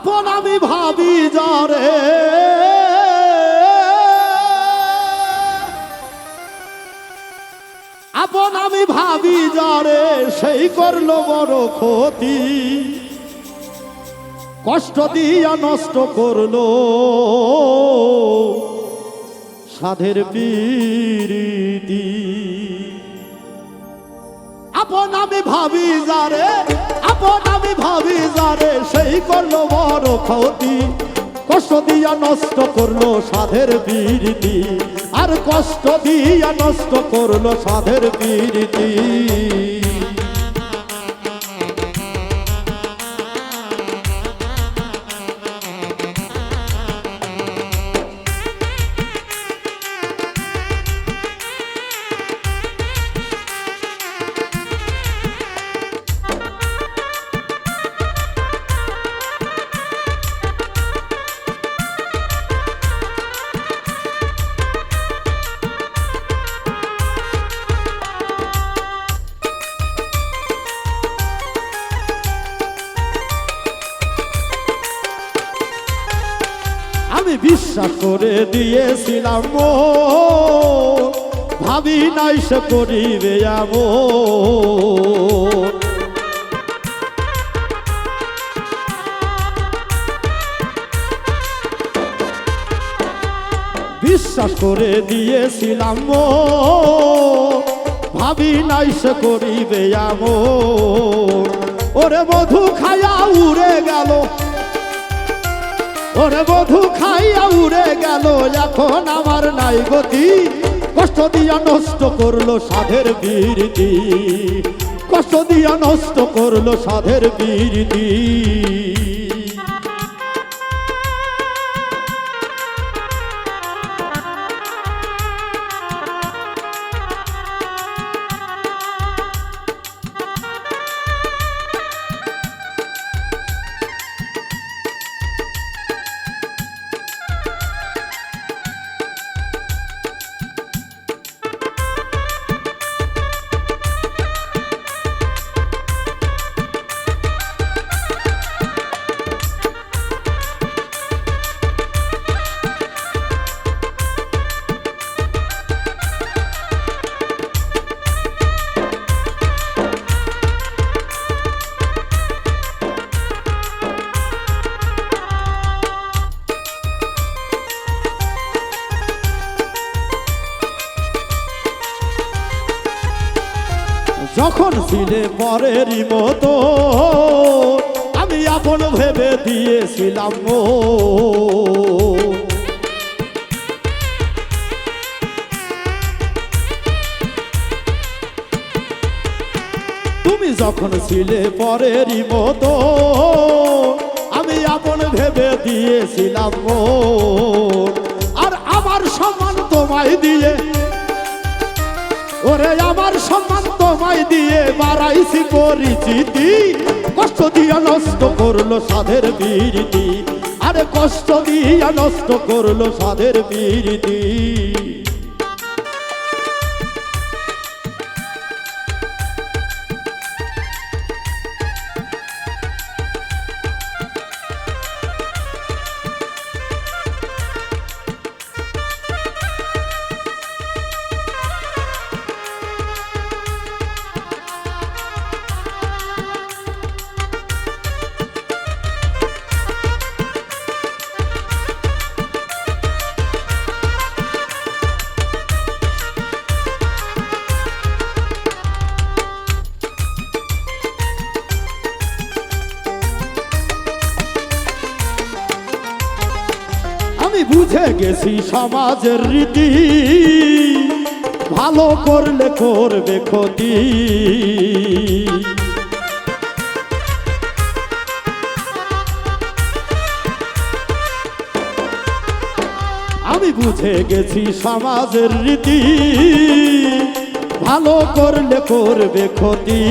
আপন আমি ভাবি যারে। আপন আমি ভাবি যারে, সেই করল বড় ক্ষতি। কষ্ট দিয়া নষ্ট করল। সাধের পীরিতি। আপন আমি ভাবি যারে, আপন আমি ভাবি যারে করল বড় ক্ষতি। কষ্ট দিয়া নষ্ট করল সাধের বীরতি আর কষ্ট দিয়া নষ্ট করল সাধের বীরতি আমি বিশ্বাস করে দিয়েছিলাম ভাবি নাই সে করিবে। বিশ্বাস করে দিয়েছিলাম ভাবি নাই সে করিবে এমন। ওরে মধু খায়া উড়ে গেল ওরে বধু খাইয়া উড়ে গেল, এখন আমার নাই গতি। কষ্ট দিয়া নষ্ট করল সাধের বীরতি। কষ্ট দিয়া নষ্ট করল সাধের বীরতি। যখন ছিলে পরেরই মতো, আমি আপন ভেবে দিয়েছিলাম তুমি যখন ছিলে পরেরই মতো, আমি আপন ভেবে দিয়েছিলাম আর আমার সম্মান তোমায় দিয়ে, ওরে আমার সম্মান বাড়াইছি পরিচিতি কষ্ট দিয়া নষ্ট করল সাধের বীরতি আরে কষ্ট দিয়া নষ্ট করল সাধের বীরতি আমি বুঝে গেছি সমাজের রীতি। ভালো করলে করবে ক্ষতি। আমি বুঝে গেছি সমাজের রীতি। ভালো করলে করবে ক্ষতি।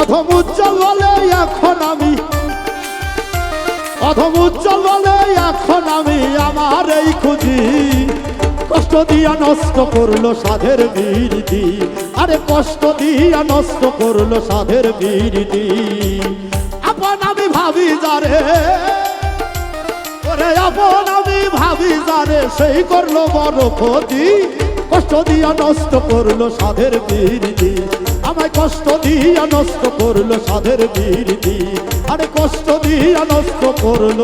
অধম উজ্জ্বল বলে এখন আমি অধম উজ্জ্বল বলে, এখন আমি আমার এই খুঁজি। কষ্ট দিয়া নষ্ট করল সাধের বীরতি। আরে কষ্ট দিয়া নষ্ট করল সাধের বীরতি। আপন আমি ভাবি যারে, ওরে আপন আমি ভাবি যারে, সেই করল বড় ক্ষতি। কষ্ট দিয়া নষ্ট করল সাধের বীরতি। আমায় কষ্ট দিয়া নষ্ট করল সাধের বীরতি। আরে কষ্ট দিয়া নষ্ট করল।